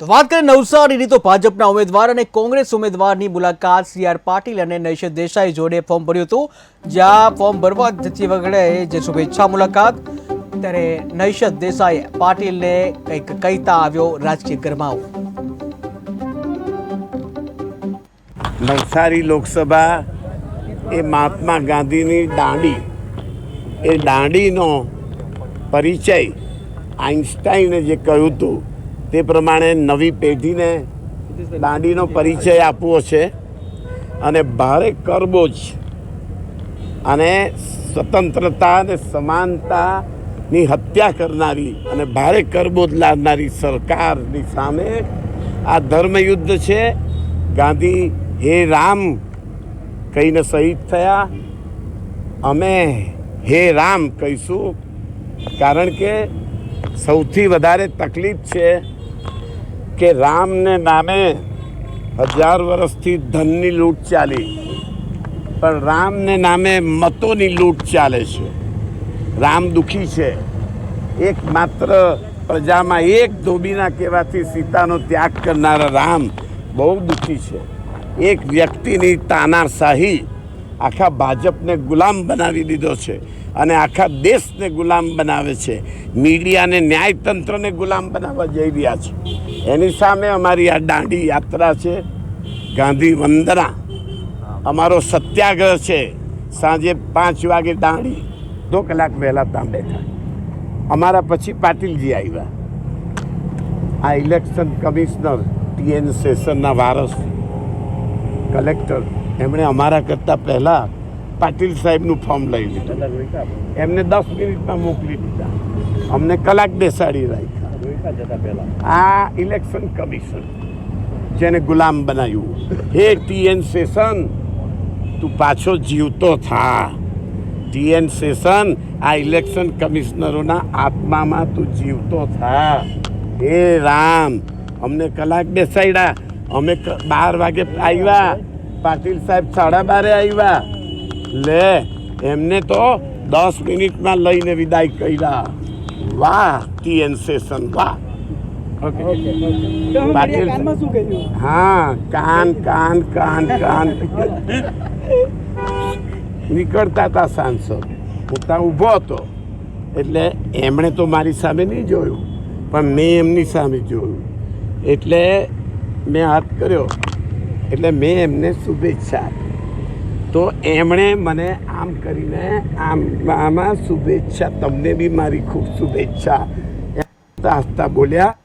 તો વાત કરીએ નવસારીની તો ભાજપના ઉમેદવાર અને કોંગ્રેસ ઉમેદવારની મુલાકાત સી આર પાટીલ અને નૈશદ દેસાઈ જોડે ફોર્મ ભર્યું હતું. જ્યાં ફોર્મ ભરવા જતી વખતે જે શુભેચ્છા મુલાકાત, ત્યારે નૈશદ દેસાઈ પાટીલને કંઈક કહેતા આવ્યો રાજકીય ગરમાવો. નવસારી લોકસભા એ મહાત્મા ગાંધીની દાંડી. એ દાંડીનો પરિચય આઈન્સ્ટાઈને જે કહ્યું હતું તે પ્રમાણે નવી પેઢીને દાંડીનો પરિચય આપવો છે. અને ભારે કરબો જ અને સ્વતંત્રતા અને સમાનતાની હત્યા કરનારી અને ભારે કરબોધ લાદનારી સરકારની સામે આ ધર્મયુદ્ધ છે. ગાંધી હે રામ કહીને શહીદ થયા. અમે હે રામ કહીશું. કારણ કે સૌથી વધારે તકલીફ છે કે રામને નામે હજાર વર્ષથી ધનની લૂંટ ચાલી. પણ રામને નામે મતોની લૂંટ ચાલે છે. રામ દુઃખી છે. એક માત્ર પ્રજામાં એક ધોબીના કહેવાથી સીતાનો ત્યાગ કરનારા રામ બહુ દુઃખી છે. એક વ્યક્તિની તાનાશાહી આખા ભાજપને ગુલામ બનાવી દીધો છે અને આખા દેશને ગુલામ બનાવે છે. મીડિયાને, ન્યાયતંત્રને ગુલામ બનાવવા જઈ રહ્યા છે. એની સામે અમારી આ દાંડી યાત્રા છે. ગાંધી વંદના. અમારો સત્યાગ્રહ છે. સાંજે પાંચ વાગે દાંડી, દો કલાક વહેલા ત્યાં બેઠા અમારા પછી પાટીલજી આવ્યા. આ ઇલેક્શન કમિશનર ટીએન સેશનના વારસ, કલેક્ટર એમણે અમારા કરતાં પહેલાં પાટીલ સાહેબનું ફોર્મ લઈ લીધું. એમને દસ મિનિટમાં મોકલી દીધા. અમને કલાક બેસાડી રાખ્યા. આ ઇલેક્શન કમિશન જેને ગુલામ બનાવ્યું. હે ટીએન સેશન, તું પાછો જીવતો થા. ટીએન સેશન, આ ઇલેક્શન કમિશનરોના આત્મામાં તું જીવતો થા. હે રામ, અમને કલાક બેસાડ્યા. અમે બાર વાગે આવ્યા. પાટીલ સાહેબ સાડા બારે આવ્યા લે એમને તો દસ મિનિટમાં લઈને વિદાય કર્યા. વાહ ટીએન સેશન વાહ. પાટીલ હા કાન કાન કાન કાન. નીકળતા હતા સાંસદ. હું ત્યાં ઊભો હતો. એટલે એમણે તો મારી સામે નહીં જોયું પણ મેં એમની સામે જોયું. એટલે મેં હાથ કર્યો. એટલે મેં એમને શુભેચ્છા આપી. તો એમણે મને આમ કરીને આમ આમાં શુભેચ્છા, તમને બી મારી ખૂબ શુભેચ્છા. હસતા બોલ્યા